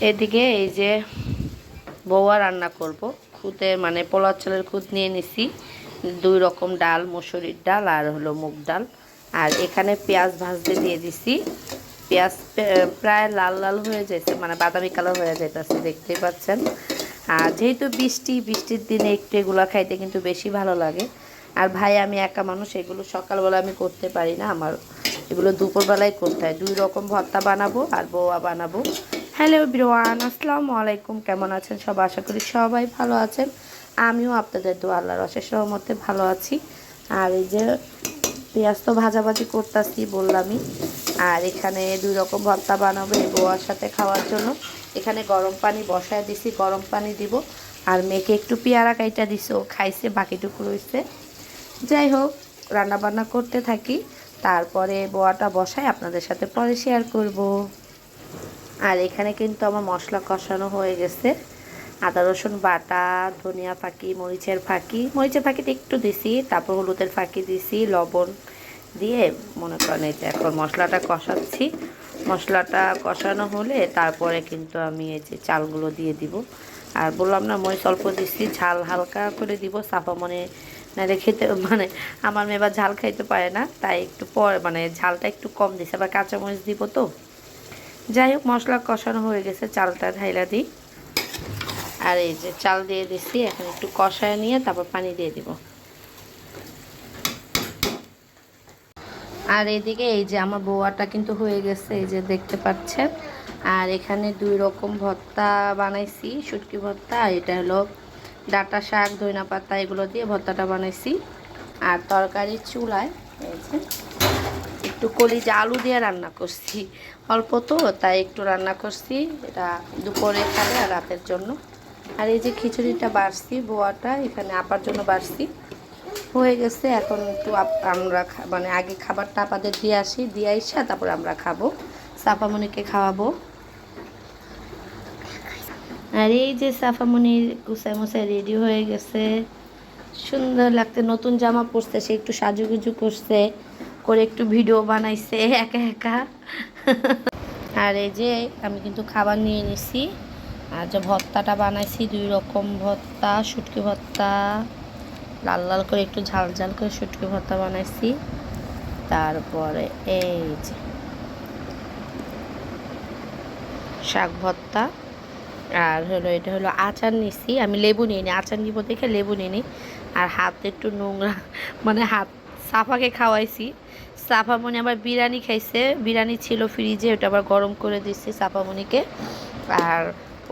এদিকে এই যে বৌয়া রান্না করব। খুদে মানে পোলার চালের খুঁত নিয়ে নিছি। দুই রকম ডাল, মুসুরির ডাল আর হলো মুগ ডাল। আর এখানে পেঁয়াজ ভাজতে দিয়ে দিছি। পেঁয়াজ প্রায় লাল লাল হয়ে যাইছে মানে বাদামি কালার হয়ে যাইতেছে, দেখতেই পাচ্ছেন। আর যেহেতু বৃষ্টি, বৃষ্টির দিনে একটু এগুলো খাইতে কিন্তু বেশি ভালো লাগে। আর ভাই, আমি একা মানুষ, এগুলো সকালবেলা আমি করতে পারি না। আমার এগুলো দুপুরবেলায় করতে হয়। দুই রকম ভর্তা বানাবো আর বৌয়া বানাবো। হ্যালো বিরোয়ান আসসালামু আলাইকুম। কেমন আছেন সব? আশা করি সবাই ভালো আছেন। আমিও আপনাদের দু আল্লাহর অশেষ রহমতে ভালো আছি। আর এই যে পেঁয়াজ তো ভাজাভাজি করতেছি বললামই। আর এখানে দুই রকম ভর্তা বানাবো এই বউয়ার সাথে খাওয়ার জন্য। এখানে গরম পানি বসায় দিছি, গরম পানি দিব। আর মেয়েকে একটু পেয়ারা কাইটা দিছে, ও খাইছে, বাকিটুকু রয়েছে যাই হোক, রান্নাবান্না করতে থাকি। তারপরে বোয়াটা বসায় আপনাদের সাথে পরে শেয়ার করব। আর এখানে কিন্তু আমার মশলা কষানো হয়ে গেছে। আদা, রসুন বাটা, ধনিয়া ফাঁকি, মরিচের ফাঁকি। মরিচের ফাঁকিটা একটু দিছি, তারপর হলুদের ফাঁকি দিছি, লবণ দিয়ে মনে করেন এই যে এখন মশলাটা কষাচ্ছি। মশলাটা কষানো হলে তারপরে কিন্তু আমি এই যে চালগুলো দিয়ে দিব। আর বললাম না, মরিচ অল্প দিচ্ছি ঝাল হালকা করে দিব সাফা মনে নাহলে খেতে মানে আমার মেয়ে ঝাল খাইতে পারে না, তাই একটু পরে মানে ঝালটা একটু কম দিছে। আবার কাঁচামরিচ দিব তো। যাই হোক, মশলা কষানো হয়ে গেছে, চালটা ঢাইলা দিই আর এই যে চাল দিয়ে দিচ্ছি এখন একটু কষায় নিয়ে তারপর পানি দিয়ে দিব। আর এদিকে এই যে আমার বৌয়াটা কিন্তু হয়ে গেছে, এই যে দেখতে পাচ্ছেন। আর এখানে দুই রকম ভর্তা বানাইছি, শুটকি ভর্তা, আর এটা হলো ডাটা শাক, ধইনা পাতা, এগুলো দিয়ে ভর্তাটা বানাইছি। আর তরকারি চুলায়, এই যে একটু কলিজা আলু দিয়ে রান্না করছি। অল্প তো, তাই একটু রান্না করছি। এটা দুপুরে খাবে আর রাতের জন্য। আর এই যে খিচুড়িটা বাড়ছি, বোয়াটা, এখানে আপার জন্য বাড়ছি। হয়ে গেছে, এখন একটু আমরা মানে আগে খাবারটা আপাদের দিয়ে আসি, দিয়ে আইসা তারপর আমরা খাব। সাফামণিকে খাওয়াবো। আর এই যে সাফামণির গুছায় মুছায় রেডি হয়ে গেছে। সুন্দর লাগতে নতুন জামা পরছে, সে একটু সাজুগুজু করছে। করে একটু ভিডিও বানাইছে, একা একা। আর এই যে আমি কিন্তু খাবার নিয়ে নিছি। আর যে ভর্তাটা বানাইছি, দুই রকম ভর্তা, শুটকি ভর্তা। লাল লাল করে একটু ঝাল ঝাল করে শুটকি ভর্তা বানাইছি। তারপরে এই যে শাক ভর্তা। আর হলো, এটা হলো আচার নিছি। আমি লেবু নিয়ে নিই আচার নিব দেখে লেবু নিয়ে নিই আর হাত একটু নোংরা মানে হাত সাফাকে খাওয়াইছি। সাফামণি আবার বিরিয়ানি খাইছে। বিরিয়ানি ছিল ফ্রিজে ওটা আবার গরম করে দিচ্ছি সাফামণিকে আর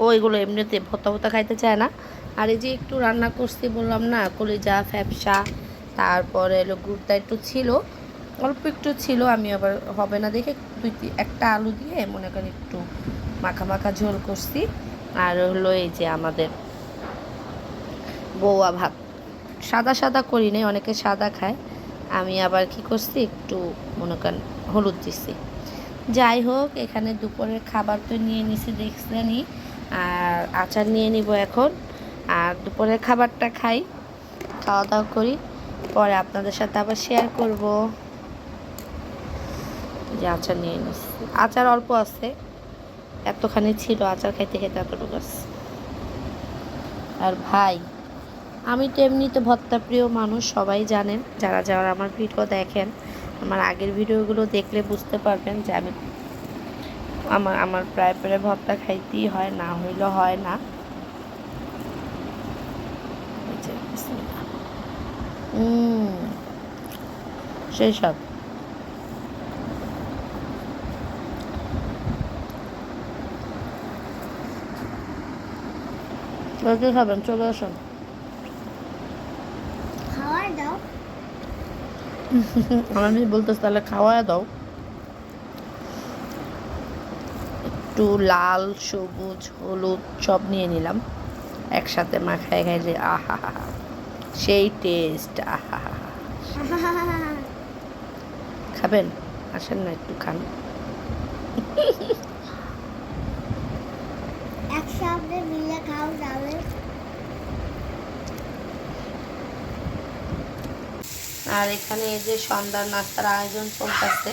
ও এগুলো এমনিতে ভত্তা ভত্তা খাইতে চায় না। আর এই যে একটু রান্না করছি বললাম না, কলিজা, ফ্যাপসা, তারপরে এলো গুড়টা একটু ছিল, অল্প একটু ছিল, আমি আবার হবে না দেখে দুই একটা আলু দিয়ে মনে করেন একটু মাখা মাখা ঝোল করছি। আর হলো এই যে আমাদের বৌয়া ভাত। সাদা সাদা করি নাই, অনেকে সাদা খায়। আমি আবার কি করছি? একটু মনে করেন হলুদ দিচ্ছি যাই হোক, এখানে দুপুরের খাবার তো নিয়ে নিছি দেখছেনই আর আচার নিয়ে নিব এখন। আর দুপুরের খাবারটা খাই খাওয়া দাওয়া করি। পরে আপনাদের সাথে আবার শেয়ার করব। যে আচার নিয়ে নিচ্ছি আচার অল্প আছে। এতখানি ছিল আচার খাইতে খেতে এতটুকু আছে। আর ভাই আমি তো এমনিতে ভত্তা প্রিয় মানুষ, সবাই জানেন। যারা যারা আমার ভিডিও দেখেন, আমার আগের ভিডিওগুলো দেখলে বুঝতে পারবেন যে আমি আমার আমার প্রায় প্রায় ভত্তা খাইতেই হয়, না হইলে হয় না। সেই সব। খাবেন, চলে আসুন খাওয়ার দাও আমার মেয়ে বলতেছে তাহলে খাওয়া দাও। একটু লাল সবুজ হলুদ সব নিয়ে নিলাম। একসাথে মাখায় খাইলে আহা সেই টেস্ট আহা খাবেন? আসেন না একটু খান একসাথে মিলে খাও তাহলে আর এখানে এই যে সন্ধ্যার নাস্তার আয়োজন চলতেছে।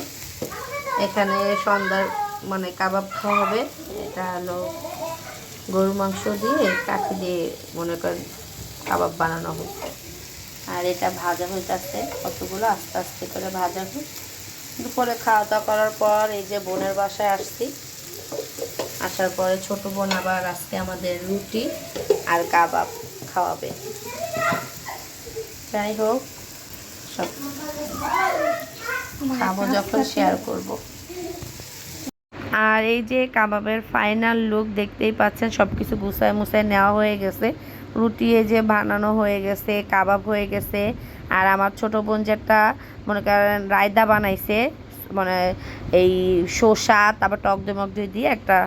এখানে সন্ধ্যার মানে কাবাব খাওয়া হবে। এটা হলো গরু মাংস দিয়ে, কাঠি দিয়ে মনে করেন কাবাব বানানো হচ্ছে। আর এটা ভাজা হইতেছে, কতগুলো? আস্তে আস্তে করে ভাজা হোক। দুপুরে খাওয়া দাওয়া করার পর এই যে বোনের বাসায় আসছি। আসার পরে ছোট বোন আবার আজকে আমাদের রুটি আর কাবাব খাওয়াবে। যাই হোক সব খাব যখন শেয়ার করব। আর এই যে কাবাবের ফাইনাল লুক দেখতেই পাচ্ছেন সব কিছু গুছায় মুছায় নেওয়া হয়ে গেছে। রুটি এই যে বানানো হয়ে গেছে, কাবাব হয়ে গেছে। আর আমার ছোট বোন যেটা মনে করেন রায়দা বানাইছে মানে এই শসা, তারপর টক দমক মক দই দিয়ে একটা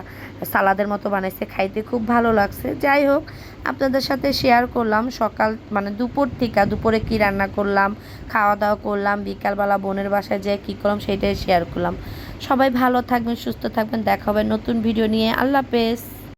সালাদের মতো বানাইছে, খাইতে খুব ভালো লাগছে। যাই হোক, আপনাদের সাথে শেয়ার করলাম সকাল মানে দুপুর থেকে, দুপুরে কি রান্না করলাম খাওয়া দাওয়া করলাম, বিকালবেলা বোনের বাসায় যেয়ে কী করলাম সেটাই শেয়ার করলাম। সবাই ভালো থাকবেন, সুস্থ থাকবেন, দেখা হবে নতুন ভিডিও নিয়ে। আল্লাহ হাফেজ।